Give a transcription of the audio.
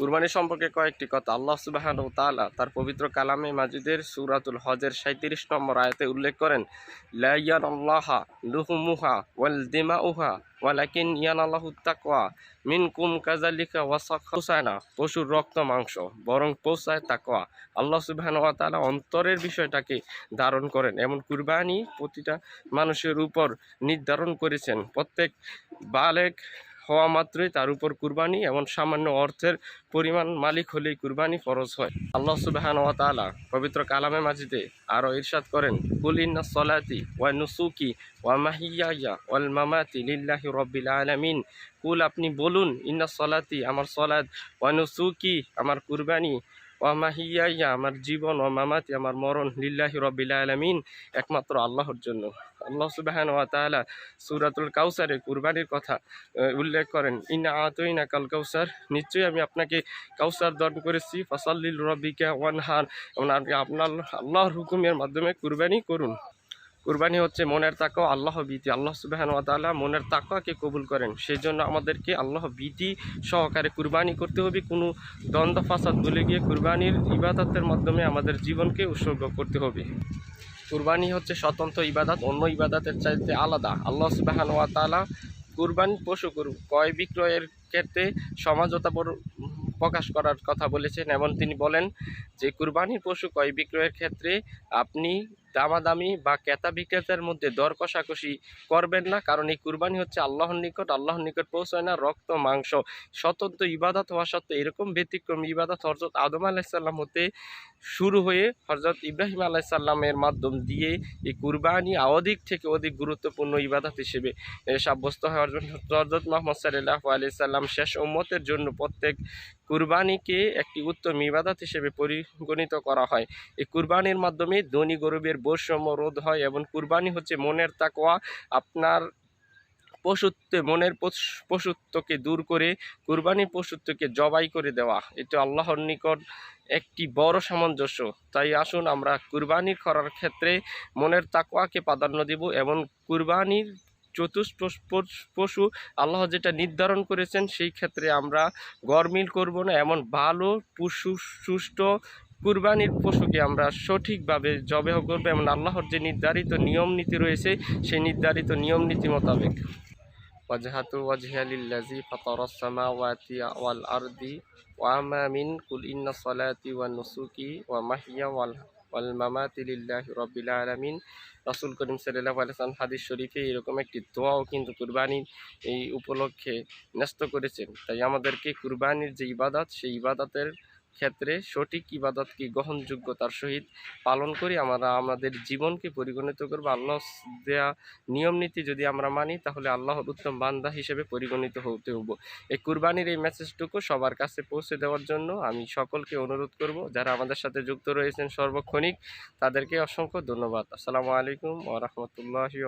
কুরবানি সম্পর্কে কয়েকটি কথা। আল্লাহ সুবাহান ও তাআলা তার পবিত্র কালামে মাজিদের সুরাতুল হজের সাঁত্রিশ নম্বর আয়তে উল্লেখ করেন লাইয়ান আল্লাহা লুহুমুহা ওয়াল দিমা উহা ওয়ালাকিন ইয়ান আল্লাহ তাকওয়া মিন কুম কাজালিকা ওয়াসাখানা পশুর রক্ত, মাংস, বরং পৌঁছায় তাকোয়া আল্লাহ সুবাহান ওয়া তাআলা অন্তরের বিষয়টাকে ধারণ করেন। এমন কুরবানি প্রতিটা মানুষের উপর নির্ধারণ করেছেন। প্রত্যেক বালেক হওয়া মাত্রই তার উপর কুরবানি এবং সামান্য অর্থের পরিমাণ মালিক হলেই কুরবানি ফরজ হয়। আল্লাহ সুবাহান ওয়া তালা পবিত্র কালামে মাজিদে আরও ইরশাদ করেন, কুল ইন্না সলাতি ওয়া নুসুকি ওয়া মাহিয়া ওয়াল মামাতি লিল্লাহি রব্বিল আলামিন। কুল আপনি বলুন ইন্না সলাতি আমার সলাদ ওয়া নুসুকি আমার কুরবানি। ওয়া মাহিয়াইয়া আমার জীবন ও মামাতি, আমার মরণ লিল্লাহি রবিল আলমিন, একমাত্র আল্লাহর জন্য। আল্লাহ সুবাহান ওয়া তালা সুরাতুল কাউসারে কুরবানির কথা উল্লেখ করেন ইনা আতইনা কাল কাউসার নিশ্চয়ই আমি আপনাকে কাউসার দর্ম করেছি, ফসল্লিল রবিকা ওয়ান ওয়ানহার এবং আপনি আপনার, আল্লাহর হুকুমের মাধ্যমে কুরবানি করুন। কুরবানি হচ্ছে মনের তাকওয়া, আল্লাহ ভীতি। আল্লাহ সুবাহান তাআলা মনের তাকাকে কবুল করেন। সেই জন্য আমাদেরকে আল্লাহ ভীতি সহকারে কুরবানি করতে হবে। কোনো দ্বন্দ্ব, ফাসাদ ভুলে গিয়ে কুরবানির ইবাদতের মাধ্যমে আমাদের জীবনকে উৎসর্গ করতে হবে। কুরবানি হচ্ছে স্বতন্ত্র ইবাদত, অন্য ইবাদতের চাইতে আলাদা। আল্লাহ সুবাহান তাআলা কুরবানি পশু করু ক্রয় বিক্রয়ের ক্ষেত্রে সমাজতা পর- প্রকাশ করার কথা বলেছেন। এবং তিনি বলেন যে, কুরবানির পশু ক্রয় বিক্রয়ের ক্ষেত্রে আপনি দামাদামি বা ক্রেতা বিক্রেতার মধ্যে দর কষাকষি করবেন না, কারণ এই কুরবানি হচ্ছে আল্লাহর নিকট আল্লাহর নিকট পৌঁছায় না, রক্ত, মাংস স্বতন্ত্র ইবাদত হওয়া সত্ত্বেও এরকম ব্যতিক্রম ইবাদত হরজত আদম আলাহিসাল্লাম হতে শুরু হয়ে হরজত ইব্রাহিম আলাইসাল্লামের মাধ্যম দিয়ে এই কুরবানি অধিক থেকে অধিক গুরুত্বপূর্ণ ইবাদত হিসেবে সাব্যস্ত হয় হরজত মোহাম্মদ সাল্লাহ আলাইসাল্লাম শেষ উম্মতের জন্য প্রত্যেক কুরবানিকে একটি উত্তম ইবাদত হিসেবে পরিগণিত করা হয়। এই কুরবানির মাধ্যমে ধনী গরিবের বৈষম্য রোধ হয় এবং কুরবানি হচ্ছে মনের তাকোয়া আপনার পশুত্বে, মনের পশুত্বকে দূর করে কুরবানি পশুত্বকে জবাই করে দেওয়া। এটা আল্লাহর নিকট একটি বড় সামঞ্জস্য। তাই আসুন আমরা কুরবানি করার ক্ষেত্রে মনের তাকওয়াকে প্রাধান্য দেব এবং কুরবানির চতুষ্পশ পশ- পশু আল্লাহ যেটা নির্ধারণ করেছেন, সেই ক্ষেত্রে আমরা গরমিল করব না। এমন ভালো, পশু সুষ্ঠু কুরবানির পশুকে আমরা সঠিকভাবে জবেহ করব এমন আল্লাহর যে নির্ধারিত নিয়ম নীতি রয়েছে, সেই নির্ধারিত নিয়ম নীতি মোতাবেক। ওয়াজহাতু ওয়াজহিয়া লিল্লাযী ফাতারাস সামাওয়াতি ওয়াল আরদি ওয়া মা মিন কুল ইন্না সলাতি ওয়া নুসুকি ওয়া মাহইয়া ওয়াল ওয়াল মামাতি লিল্লাহি রাব্বিল আলামিন। রাসূল করিম সাল্লাল্লাহু আলাইহি ওয়াসাল্লাম হাদিস শরীফে এরকম একটি দোয়াও কিন্তু কুরবানির এই উপলক্ষে ন্যস্ত করেছেন। তাই আমাদেরকে কুরবানির যে ইবাদত, সেই ইবাদতের ক্ষেত্রে সঠিক ইবাদতকে গ্রহণযোগ্যতার সহিত পালন করি আমরা, আমাদের জীবনকে পরিগণিত করব। আল্লাহ দেয়া নিয়ম নীতি যদি আমরা মানি, তাহলে আল্লাহর উত্তম বান্দা হিসেবে পরিগণিত হতে হব। এই কুরবানির এই মেসেজটুকু সবার কাছে পৌঁছে দেওয়ার জন্য আমি সকলকে অনুরোধ করব, যারা আমাদের সাথে যুক্ত রয়েছেন সর্বক্ষণিক, তাদেরকে অসংখ্য ধন্যবাদ। আসসালামু আলাইকুম ওরহমতুল্লাহি